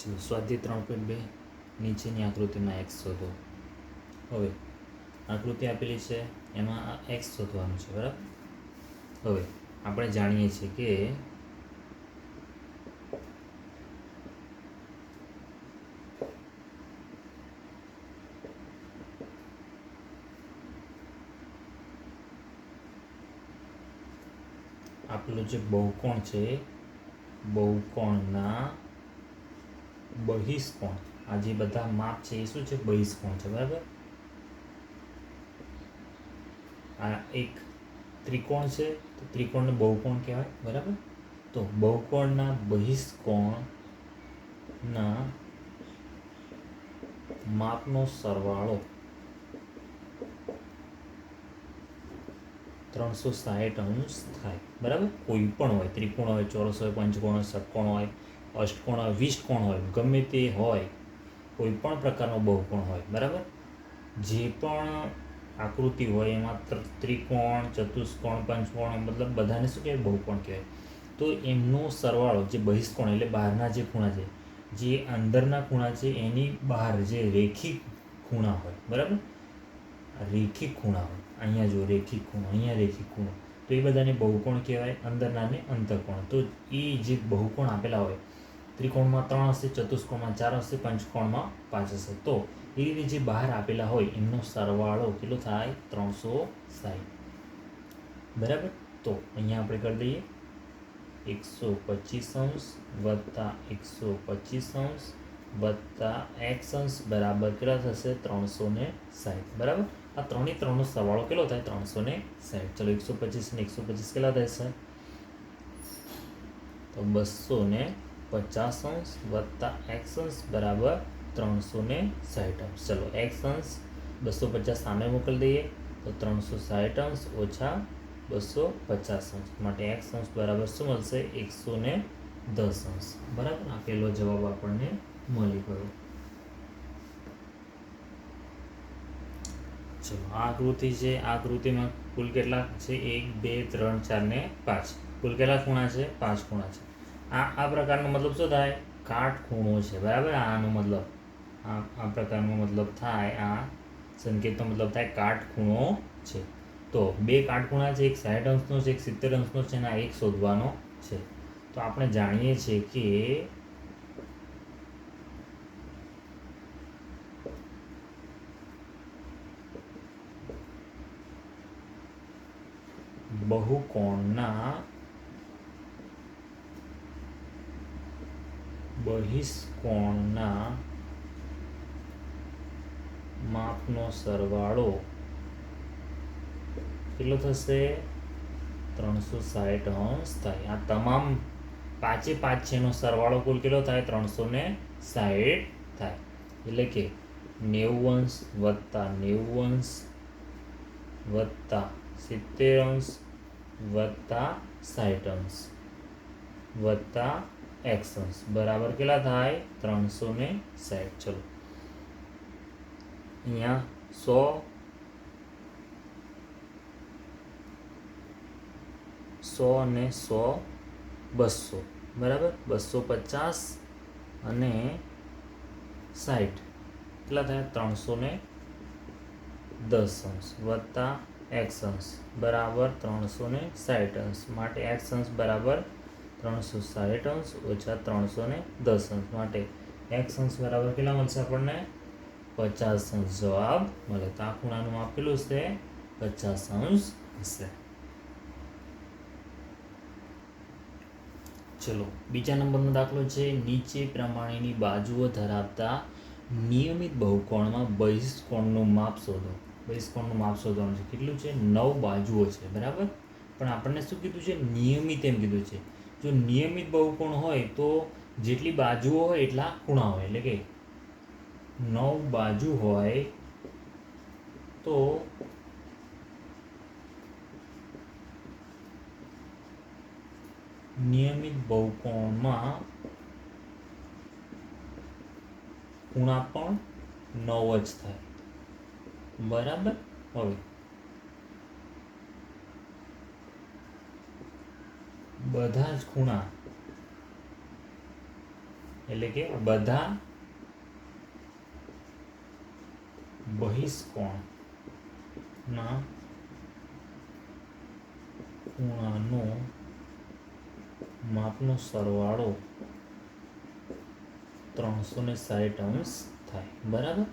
ચલો સ્વાધ્યાય ત્રણ પોઈન્ટ બે નીચેની આકૃતિમાં એક્સ શોધો. હવે આકૃતિ આપેલી છે, એમાં એક્સ શોધવાનું છે, બરાબર? હવે આપણે જાણીએ છીએ કે આપણું જે બહુકોણ છે, બહુકોણના બહિષ્કોણ આ જે બધા માપ છે એ શું છે? બહિષ્કોણ છે, બરાબર? આ એક ત્રિકોણ છે, તો ત્રિકોણને બહુકોણ કહેવાય, બરાબર? તો બહુકોણના બહિષ્કોણના માપનો સરવાળો ત્રણસો સાહીઠ અંશ થાય, બરાબર? કોઈ પણ હોય, ત્રિકોણ હોય, ચોરસ હોય, પંચકોણ હોય, ષટકોણ હોય અષ્ટકોણ હોય વિષ્ટકોણ હોય, ગમે તે હોય, કોઈ પણ પ્રકારનો બહુકોણ હોય, બરાબર? જે પણ આકૃતિ હોય, એમાં ત્ર- ત્રિકોણ, ચતુષ્કોણ, પંચકોણ મતલબ બધાને શું કહેવાય? બહુકોણ કહેવાય. તો એમનો સરવાળો, જે બહિષ્કોણ એટલે બહારના જે ખૂણા છે, જે અંદરના ખૂણા છે, એની બહાર જે રેખિક ખૂણા હોય, બરાબર? રેખિક ખૂણા હોય, અહીંયા જો રેખિક ખૂણો, અહીંયા રેખિક ખૂણો. તો એ બધાને બહુકોણ કહેવાય, અંદરના ને અંતરકોણ તો એ જે બહુકોણ આપેલા હોય ત્રિકોણમાં ત્રણ હશે, ચતુષ્કોણમાં ચાર હશે, પંચકોણમાં પાંચ હશે. તો એ રીતે જે બહાર આપેલા હોય, એમનો સરવાળો કેટલો થાય? ત્રણસો સાહીઠ. બરાબર? તો અહીંયા આપણે કરી દઈએ. એકસો પચીસ અંશ વત્તા એકસો પચીસ અંશ વત્તા એક્સ અંશ બરાબર કેટલા થશે? ત્રણસો ને સાહીઠ. બરાબર? આ ત્રણે ત્રણનો સરવાળો કેટલો થાય? ત્રણસો ને સાહીઠ. ચલો, એકસો પચીસ ને એકસો પચીસ કેટલા થશે? તો બસો ને પચાસ અંશ વત્તા એક્સ અંશ બરાબર ત્રણસો ને સાઠ અંશ. ચલો એક્સ અંશ બસો પચાસ સામે મોકલી દઈએ તો ત્રણસો સાઠ અંશ ઓછા બસો પચાસ અંશ માટે એક્સ અંશ બરાબર શું મળશે? એકસો ને દસ અંશ. બરાબર? આપેલો જવાબ આપણને મળી ગયો. ચલો, આ આકૃતિ છે, આ આકૃતિમાં કુલ કેટલા છે? એક, બે, ત્રણ ચાર ને પાંચ. કુલ કેટલા ખૂણા છે? પાંચ ખૂણા છે. આ આ પ્રકારનો મતલબ શું થાય? કાટખૂણો છે, બરાબર? આનો મતલબ. આ આ પ્રકારનો મતલબ થાય, આ સંકેતનો મતલબ થાય કાટખૂણો છે. તો બે કાટખૂણા છે, એક સાઠ અંશનો છે, એક સિત્તેર અંશનો છે, અને આ એક શોધવાનો છે. તો આપણે જાણીએ છીએ કે બહુકોણના બહિષ્કોણના માપનો સરવાળો કેટલો થશે? ત્રણસો સાઠ અંશ થાય. આ તમામ પાંચે પાંચ છેનો સરવાળો કુલ કેટલો થાય? ત્રણસો ને સાઠ થાય. એટલે કે નેવું અંશ વત્તા નેવું અંશ વત્તા સિત્તેર અંશ વત્તા સાઠ અંશ વત્તા એક્સ અંશ બરાબર કેટલા થાય? ત્રણસો ને સાઠ. ચલો. અહીંયા સો સો અને સો બસો. બરાબર? બસો પચાસ અને સાઠ. કેટલા થાય? ત્રણસો ને દસ અંશ વત્તા એક્સ અંશ. બરાબર? ત્રણસો ને સાઠ અંશ. માટે એક્સ અંશ બરાબર ત્રણસો સાઠ અંશ ઓછા ત્રણસો ને દસ અંશ માટે એક્સ અંશ બરાબર કેટલા મળશે આપણને? પચાસ અંશ. જવાબ મળે તો આ ખૂણાનું આપેલું છે પચાસ અંશ હશે. ચલો, બીજા નંબરનો દાખલો છે, નીચે પ્રમાણેની બાજુઓ ધરાવતા નિયમિત બહુકોણમાં બહિષ્કોણનું માપ શોધો. બહિષ્કોણનું માપ શોધવાનું છે. કેટલું છે? નવ બાજુઓ છે. બરાબર? પણ આપણને શું કીધું છે? નિયમિત એમ કીધું છે. જો નિયમિત બહુકોણ હોય તો જેટલી બાજુઓ હોય એટલા ખૂણા હોય, એટલે કે નવ બાજુ હોય તો નિયમિત બહુકોણમાં ખૂણા પણ નવ જ થાય. બરાબર? હવે બધા જ ખૂણા. એટલે કે બધા બહિષ્કોણના ખૂણાનો માપનો સરવાળો ત્રણસો ને સાઠ અંશ થાય. બરાબર?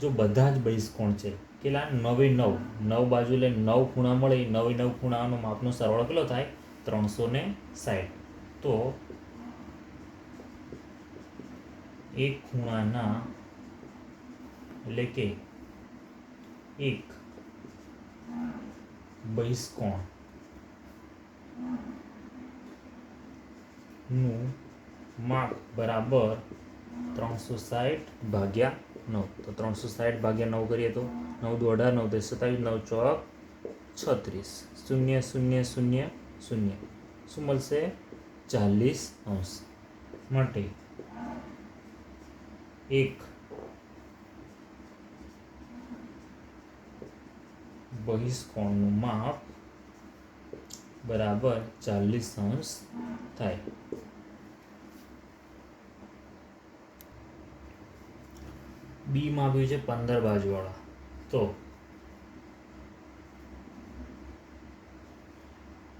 જો બધા જ બહિષ્કોણ છે, કેટલા? નવે નવ. નવ બાજુ એટલે નવ ખૂણા મળે નવે નવ ખૂણાનો માપનો સરવાળો કેટલો થાય? ત્રણસો ને સાઠ તો એક ખૂણાના, એટલે કે એક બહિષ્કોણનું માપ બરાબર ત્રણસો સાઠ ભાગ્યા નવ. તો ત્રણસો સાઠ ભાગ્યા નવ કરીએ તો નવ દુ અઢાર નવ દસ સત્તાવીસ, નવ ચોક છત્રીસ. શૂન્ય શૂન્ય શૂન્ય. શૂન્ય. શું મળશે? ચાલીસ અંશ. માટે એક બહિષ્કોણનું માપ બરાબર ચાલીસ અંશ થાય. બીમાં આવ્યું છે પંદર બાજુવાળા. તો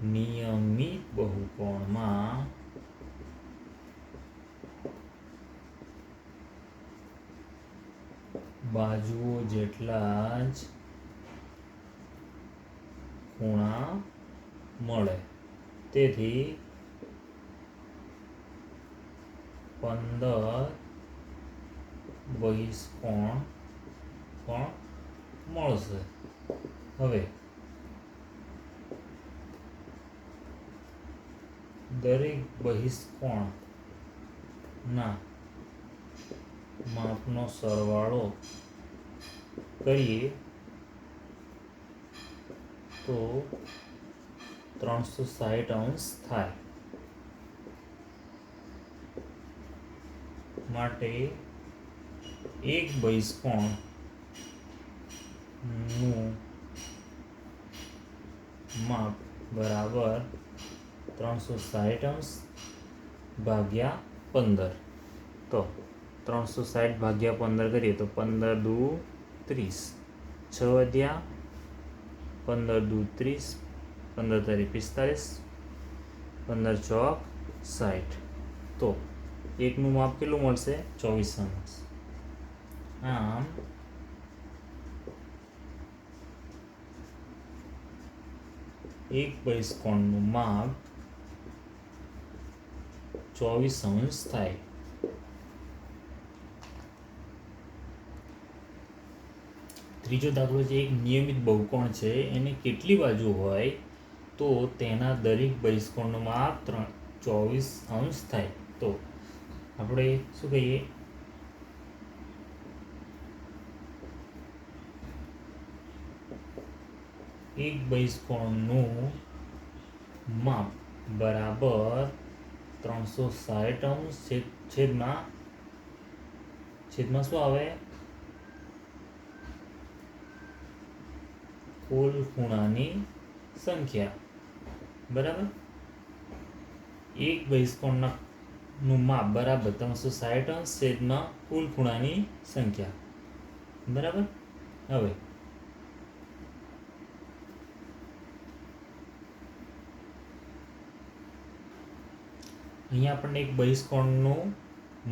નિયમિત બહુકોણમાં બાજુઓ જેટલા જ ખૂણા મળે તેથી પંદર બહિષ્કોણ પણ મળશે હવે દરેક બહિષ્કોણના માપનો સરવાળો કરીએ તો ત્રણસો સાઠ અંશ થાય. માટે એક બહિષ્કોણનું માપ બરાબર ત્રણસો સાઠ અંશ ભાગ્યા પંદર. તો ત્રણસો સાઠ ભાગ્યા પંદર કરીએ તો પંદર દુ ત્રીસ. છ વધ્યા પંદર દુ ત્રીસ. પંદર તારીખ પિસ્તાલીસ પંદર ચોક સાઠ તો એકનું માપ કેટલું મળશે? ચોવીસ અંશ. આમ એક બહિષ્કોણનું માપ ચોવીસ અંશ થાય. ત્રીજો દાખલો છે, એક નિયમિત બહુકોણ છે, એને કેટલી બાજુ હોય તો તેના દરેક બહિષ્કોણનું ત્રણ, ચોવીસ અંશ થાય. તો આપણે શું કહીએ? એક બહિષ્કોણનું માપ બરાબર ત્રણસો સાઠ અંશ છેદ, છેદમાં છેદમાં શું આવે? કુલ ખૂણાની સંખ્યા. બરાબર? એક બહિષ્કોણના નું માપ બરાબર ત્રણસો સાઠ અંશ છેદમાં કુલ ખૂણાની સંખ્યા. બરાબર? હવે અહીંયા આપણને એક બહિષ્કોણનું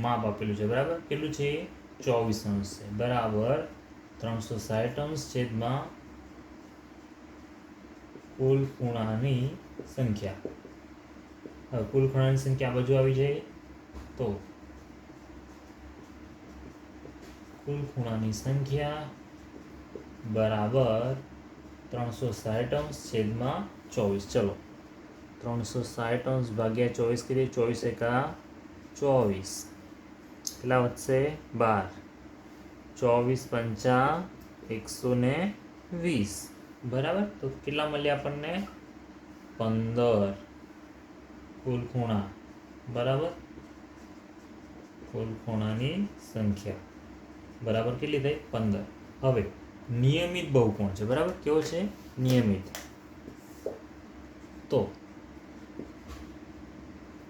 માપ આપેલું છે, બરાબર? કેટલું છે? ચોવીસ અંશ છે. બરાબર. ત્રણસો સાઠ અંશ છેદમાં કુલ ખૂણાની સંખ્યા. હવે કુલ ખૂણાની સંખ્યા બાજુ આવી જાય તો કુલ ખૂણાની સંખ્યા બરાબર ત્રણસો સાઠ અંશ છેદમાં ચોવીસ. ચલો. ત્રણસો સાઠ અંશ ભાગ્યા ચોવીસ કરીએ, ચોવીસ એકા ચોવીસ. કેટલા વધશે? બાર. ચોવીસ પંચા એકસો ને વીસ. બરાબર? તો કેટલા મળ્યા આપણને? પંદર. કુલ ખૂણા. બરાબર? કુલ ખૂણાની સંખ્યા. બરાબર કેટલી થઈ? પંદર. હવે, નિયમિત બહુકોણ છે. બરાબર? કેવો છે? નિયમિત. તો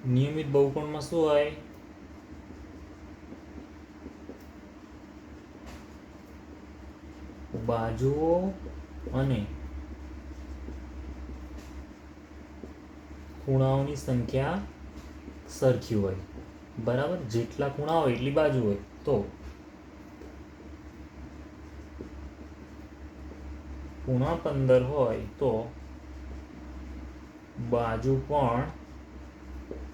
નિયમિત બહુકોણમાં શું હોય? બાજુઓ અને ખૂણાઓની સંખ્યા સરખી હોય. બરાબર? જેટલા ખૂણા હોય એટલી બાજુ હોય. તો ખૂણા પંદર હોય તો બાજુ પણ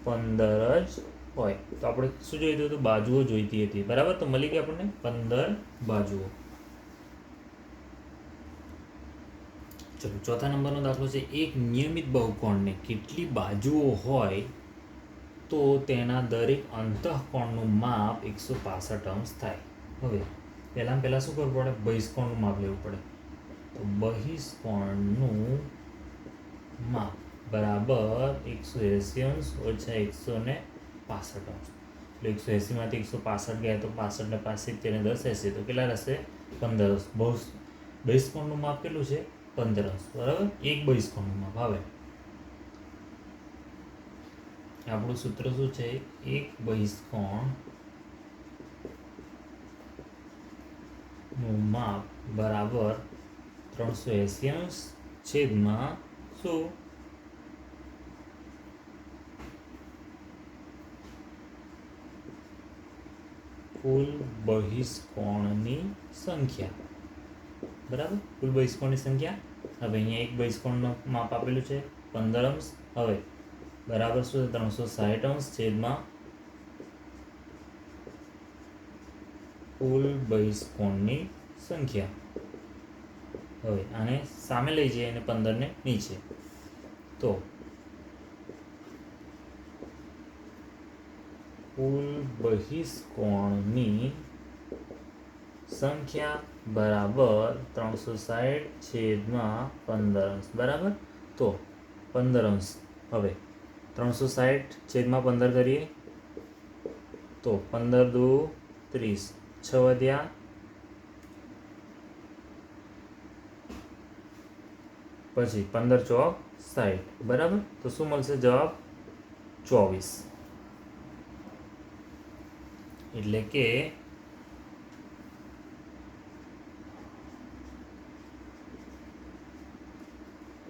પંદર જ હોય. તો આપણે શું જોઈતું હતું? બાજુઓ જોઈતી હતી. બરાબર? તો મળી ગઈ આપણને પંદર બાજુઓ. ચલો, ચોથા નંબરનો દાખલો છે. એક નિયમિત બહુકોણને કેટલી બાજુઓ હોય તો તેના દરેક અંતઃકોણનું માપ એકસો પાસઠ અંશ થાય. હવે પહેલાં પહેલાં શું કરવું પડે? બહિષ્કોણનું માપ લેવું પડે. તો બહિષ્કોણનું માપ. બરાબર એકસો એંસી અંશ ઓછા એકસો ને પાસઠ અંશ. એટલે એકસો એંસીમાંથી એકસો પાસઠ ગયા તો પાસઠ ને પાંચ સિત્તેર ને દસ એંસી તો કેટલા રહેશે? પંદર અંશ. બહુ બહિષ્કોણનું માપ કેટલું છે? પંદર અંશ. બરાબર? એક બહિષ્કોણનું માપ. આવે આપણું સૂત્ર શું છે? એક બહિષ્કોણનું માપ બરાબર ત્રણસો એંસી અંશ છેદમાં શું? કુલ બહિષ્કોણની સંખ્યા. બરાબર? કુલ બહિષ્કોણની સંખ્યા. હવે અહીંયા એક બહિષ્કોણનું માપ આપેલું છે. પંદર અંશ. હવે, બરાબર શું છે? ત્રણસો સાઠ અંશ છેદમાં કુલ બહિષ્કોણની સંખ્યા. હવે આને સામે લઈ જઈએ અને પંદરને નીચે. તો કુલ બહિષ્કોણની સંખ્યા બરાબર ત્રણસો સાઠ છેદમાં પંદર અંશ. બરાબર? તો પંદર અંશ. હવે ત્રણસો સાઠ છેદમાં પંદર કરીએ. તો પંદર દુ ત્રીસ. છ વધ્યા પછી પંદર ચોક સાઠ. બરાબર? તો શું મળશે જવાબ? ચોવીસ. એટલે કે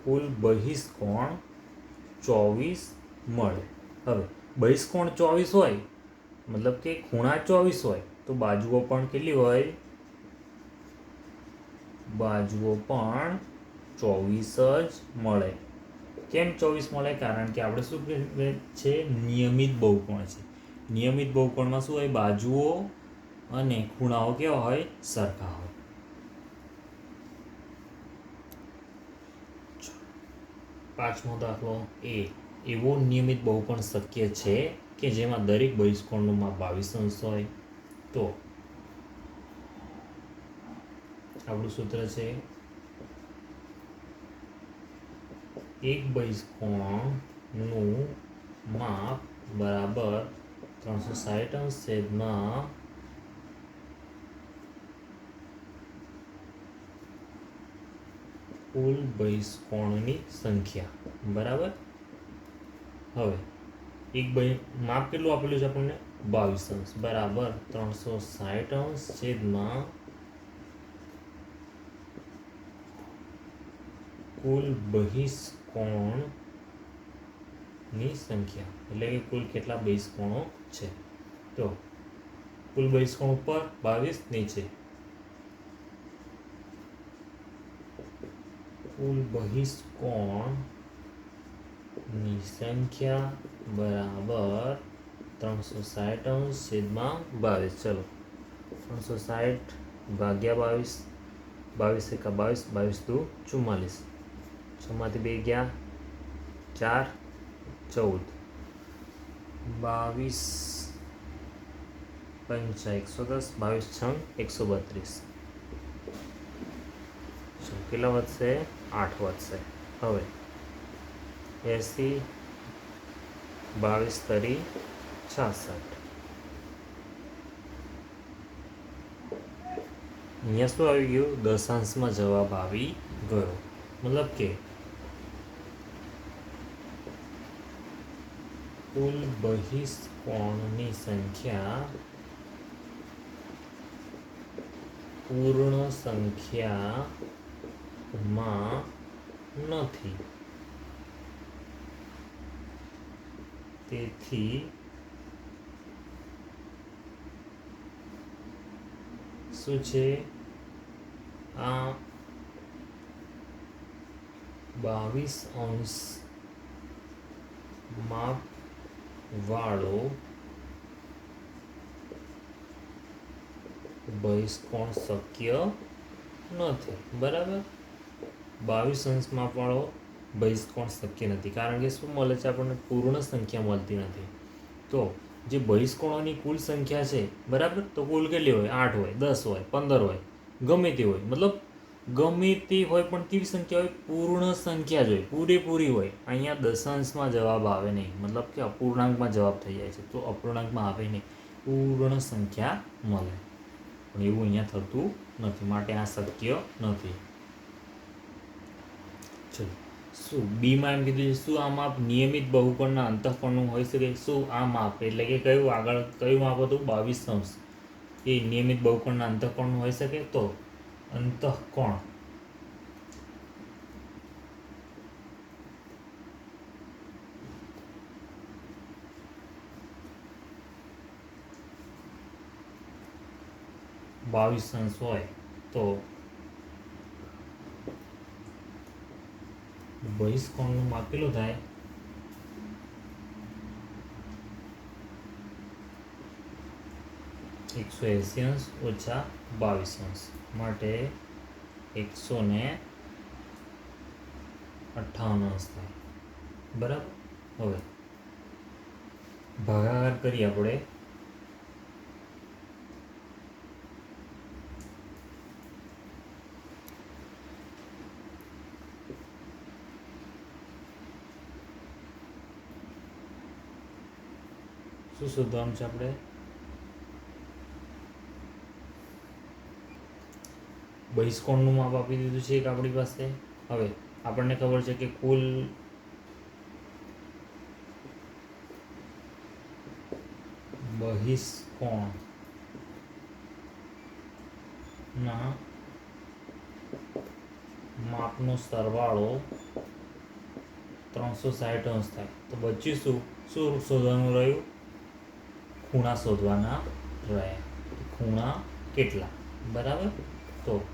કુલ બહિષ્કોણ ચોવીસ મળે. હવે, બહિષ્કોણ ચોવીસ હોય, મતલબ કે ખૂણા ચોવીસ હોય, તો બાજુઓ પણ કેટલી હોય? બાજુઓ પણ ચોવીસ જ મળે. કેમ ચોવીસ મળે? કારણ કે આપણે શું છે? નિયમિત બહુકોણ છે. નિયમિત બહુકોણમાં શું હોય? બાજુઓ અને ખૂણાઓ કેવા હોય? સરખા હોય. પાંચમો દાખલો એ. એવો નિયમિત બહુકોણ શક્ય છે કે જેમાં દરેક બહિષ્કોણનું માપ બાવીસ અંશ હોય? તો આપણું સૂત્ર છે એક બહિષ્કોણનું માપ બરાબર ત્રણસો સાઠ અંશ છેદમાં કુલ બહિષ્કોણની સંખ્યા બરાબર હવે એક બહિ માપ કેટલું આપેલું છે આપણને બાવીસ અંશ બરાબર ત્રણસો સાઠ અંશ છેદમાં કુલ બહિષ્કોણની સંખ્યા એટલે કે કુલ કેટલા બહિષ્કોણો છે? તો કુલ બહિષ્કોણ ઉપર? બાવીસ, નીચે. કુલ બહિષ્કોણની સંખ્યા બરાબર ત્રણસો સાઠ અંશ છેદમાં બાવીસ. ચલો. ત્રણસો સાઠ ભાગ્યા બાવીસ. બાવીસ એકા બાવીસ બાવીસ દુ ચુમ્માલીસ. છમાંથી બે ગયા. ચાર. ચૌદ. બાવીસ પંચા એકસો દસ, બાવીસ છ એકસો બત્રીસ. કેટલા વધશે? આઠ વધશે. હવે એસી, બાવીસ તરી છાસઠ. અહીંયા શું આવી ગયું? દશાંશમાં જવાબ આવી ગયો. મતલબ કે કુલ બહિષ્કોણની સંખ્યા પૂર્ણ સંખ્યામાં નથી. તેથી શું છે? આ બાવીસ અંશ માપ વાળો બહિષ્કોણ શક્ય નથી, બરાબર? બાવીસ અંશમાં વાળો બહિષ્કોણ શક્ય નથી, કારણ કે શું મળે છે આપણને? પૂર્ણ સંખ્યા મળતી નથી. તો જે બહિષ્કોણોની કુલ સંખ્યા છે, બરાબર? તો કુલ કેટલી હોય? આઠ હોય, દસ હોય, પંદર હોય, ગમે તે હોય. મતલબ ગમે તે હોય, પણ કેવી સંખ્યા હોય? પૂર્ણ સંખ્યા જ હોય પૂરેપૂરી હોય. અહીંયા દશાંશમાં જવાબ આવે નહીં. મતલબ કે અપૂર્ણાંકમાં જવાબ થઈ જાય છે. તો અપૂર્ણાંકમાં આવે નહીં. પૂર્ણ સંખ્યા મળે. પણ એવું અહીંયા થતું નથી. માટે આ શક્ય નથી. ચલો. શું? બીમાં એમ કીધું છે, શું આ માપ નિયમિત બહુકોણના અંતઃકોણનું હોઈ શકે? શું આ માપ? એટલે કે કયું આગળ, કયું માપ હતું? બાવીસ અંશ. એ નિયમિત બહુકોણના અંતઃકોણનું હોઈ શકે? તો અંતઃકોણ. બાવીસ અંશ હોય તો બહિષ્કોણનું માપ થાય? એકસો એંસી અંશ ઓછા બાવીસ અંશ માટે એકસો ને અઠ્ઠાવન અંશ થાય. બરાબર? હવે ભાગાકાર કરીએ આપણે. શું શોધવાનું છે આપણે? બહિષ્કોણનું માપ આપી દીધું છે એક આપણી પાસે. હવે આપણને ખબર છે કે કુલ બહિષ્કોણ ના માપનો સરવાળો ત્રણસો સાઠ અંશ થાય. તો બચ્યું શું? શું શોધવાનું રહ્યું? ખૂણા શોધવાના રહ્યા. ખૂણા કેટલા? બરાબર? તો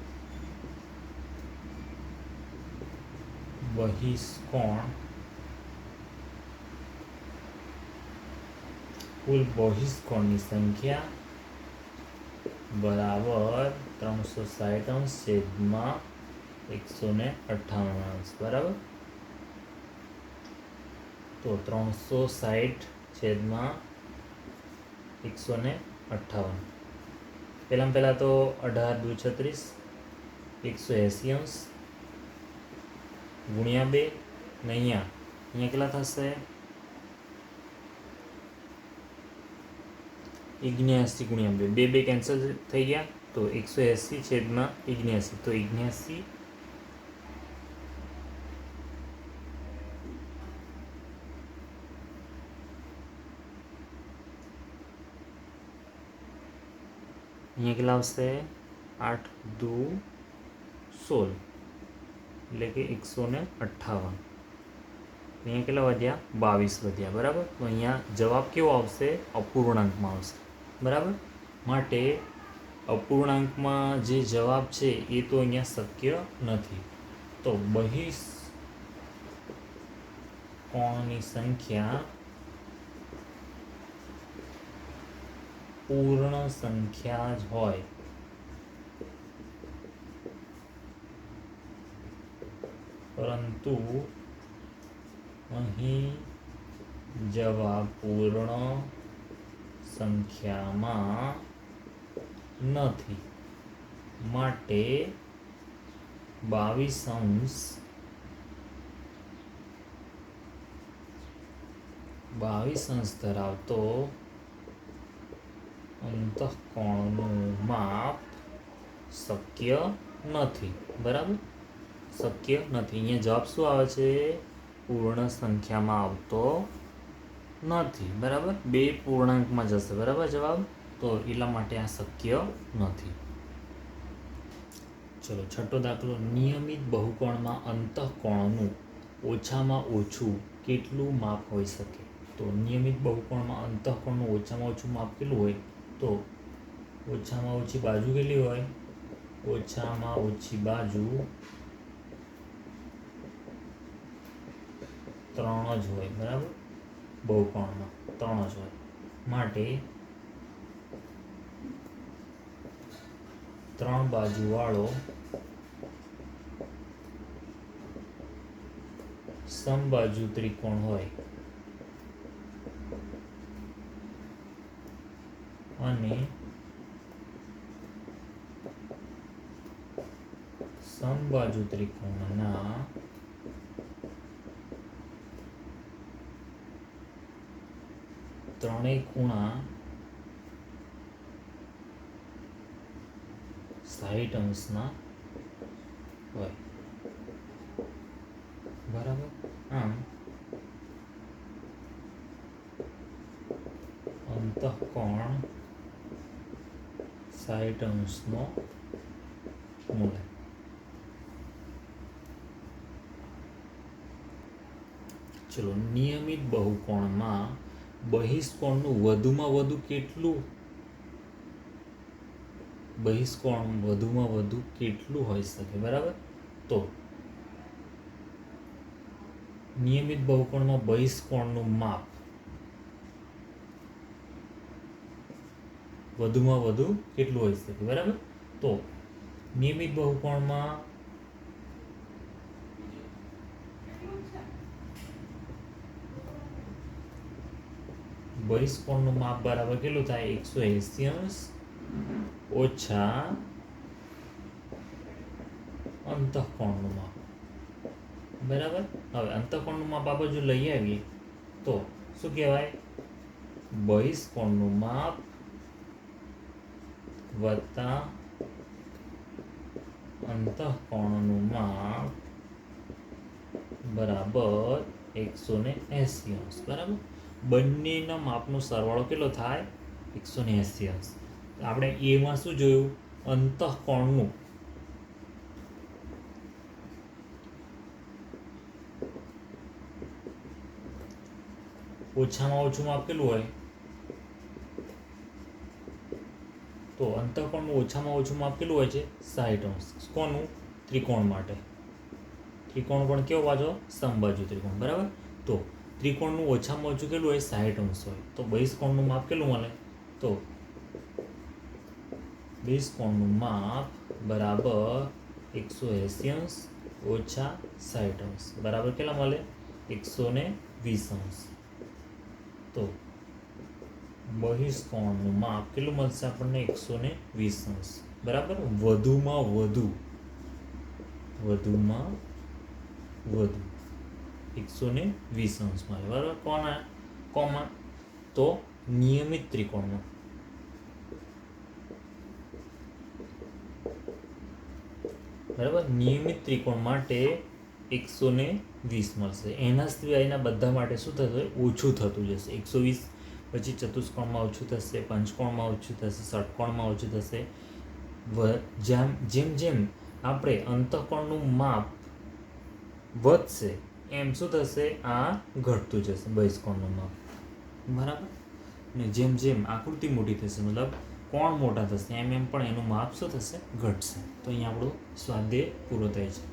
બહિષ્કોણ કુલ બહિષ્કોણની સંખ્યા બરાબર ત્રણસો સાઠ અંશ છેદમાં એકસો ને અઠ્ઠાવન અંશ બરાબર તો ત્રણસો સાઠ છેદમાં એકસો ને અઠ્ઠાવન પહેલાં પહેલાં તો અઢાર દુ છત્રીસ એકસો એંસી અંશ ગુણ્યા બે ને અહીંયા અહીંયા કેટલા થશે ઇગ્નેસી ગુણ્યા બે બે બે કેન્સલ થઈ ગયા તો એકસો એંસી છેદમાં ઇગ્નેસી તો ઇગ્નેસી અહીંયા કેટલા આવશે આઠ દુ સોળ એટલે કે એકસો ને અઠ્ઠાવન. અહીંયા કેટલા વધ્યા? બાવીસ વધ્યા, બરાબર? તો અહીંયા જવાબ કેવો આવશે? અપૂર્ણાંકમાં આવશે, બરાબર? માટે અપૂર્ણાંકમાં જે જવાબ છે એ તો અહીંયા શક્ય નથી. તો બહિષ કોણની સંખ્યા પૂર્ણ સંખ્યા જ હોય. પરંતુ અહીં જવા પૂર્ણ સંખ્યામાં નથી. માટે બાવીસ અંશ બાવીસ અંશ ધરાવતો અંતઃકોણનું માપ શક્ય નથી. બરાબર? શક્ય નથી. અહીંયા જવાબ શું આવે છે? પૂર્ણ સંખ્યામાં આવતો નથી. બરાબર? બે પૂર્ણાંકમાં જશે. બરાબર જવાબ? તો એટલા માટે આ શક્ય નથી. ચલો, છઠ્ઠો દાખલો. નિયમિત બહુકોણમાં અંતઃકોણનું ઓછામાં ઓછું કેટલું માપ હોઈ શકે? તો નિયમિત બહુકોણમાં અંતઃકોણનું ઓછામાં ઓછું માપ કેટલું હોય? તો ઓછામાં ઓછી બાજુ કેટલી હોય? ઓછામાં ઓછી બાજુ ત્રણ જ હોય, બરાબર? બહુકોણમાં ત્રણ જ હોય. માટે ત્રણ બાજુવાળો સમબાજુ ત્રિકોણ હોય. અને સમબાજુ ત્રિકોણના ત્રણેય ખૂણા સાહીઠ અંશના હોય. બરાબર? આમ અંતઃકોણ સાહીઠ અંશનો મળે ચલો નિયમિત બહુકોણમાં બહિષ્કોણનું વધુમાં વધુ કેટલું? બહિષ્કોણ વધુમાં વધુ કેટલું હોઈ શકે, બરાબર? તો નિયમિત બહુકોણમાં બહિષ્કોણનું માપ વધુમાં વધુ કેટલું હોઈ શકે, બરાબર? તો નિયમિત બહુકોણમાં બહિષ્કોણનું માપ બરાબર કેટલું થાય? એકસો એંસી અંશ ઓછા અંતઃકોણનું માપ. બરાબર? હવે અંતઃકોણનું માપ આપણે જો લઈ આવીએ. તો શું કહેવાય? બહિષ્કોણનું માપ વત્તા અંતઃકોણનું માપ બરાબર એકસો ને એંસી અંશ બરાબર? બંનેના માપનો સરવાળો કેટલો થાય? એકસો ને એંસી અંશ. આપણે એમાં શું જોયું? અંતઃકોણનું. ઓછામાં ઓછું માપ કેટલું હોય? તો અંતઃકોણનું ઓછામાં ઓછું માપ કેટલું હોય છે? સાઠ અંશ. કોનું ત્રિકોણ માટે. ત્રિકોણ પણ કેવો બાજુ સમબાજુ ત્રિકોણ. બરાબર? તો ત્રિકોણનું ઓછામાં ઓછું કેટલું હોય? સાઠ અંશ હોય. તો બહિષ્કોણનું માપ કેટલું મળે? તો બહિષ્કોણનું માપ બરાબર એકસો એંસી અંશ ઓછા સાઠ અંશ. બરાબર કેટલા મળે? એકસો ને વીસ અંશ. તો બહિષ્કોણનું માપ કેટલું મળશે આપણને? એકસો ને વીસ અંશ. બરાબર? વધુમાં વધુ. વધુમાં વધુ. એકસો ને વીસ અંશ મળે બરાબર? કોના? કોમાં? તો નિયમિત ત્રિકોણમાં. બરાબર? નિયમિત ત્રિકોણ માટે એકસો ને વીસ મળશે. એના સિવાયના બધા માટે શું થશે ઓછું થતું જશે. એકસો વીસ પછી ચતુષ્કોણમાં ઓછું થશે, પંચકોણમાં ઓછું થશે, ષટકોણમાં ઓછું થશે. જેમ જેમ જેમ આપણે અંતઃકોણનું માપ વધશે એમ શું થશે? આ ઘટતું જશે બહિષ્કોણનું માપ બરાબર? ને જેમ જેમ આકૃતિ મોટી થશે, મતલબ કોણ મોટા થશે, એમ એમ પણ એનું માપ શું થશે? ઘટશે. તો અહીંયા આપણું સ્વાધ્યાય પૂરો થાય છે.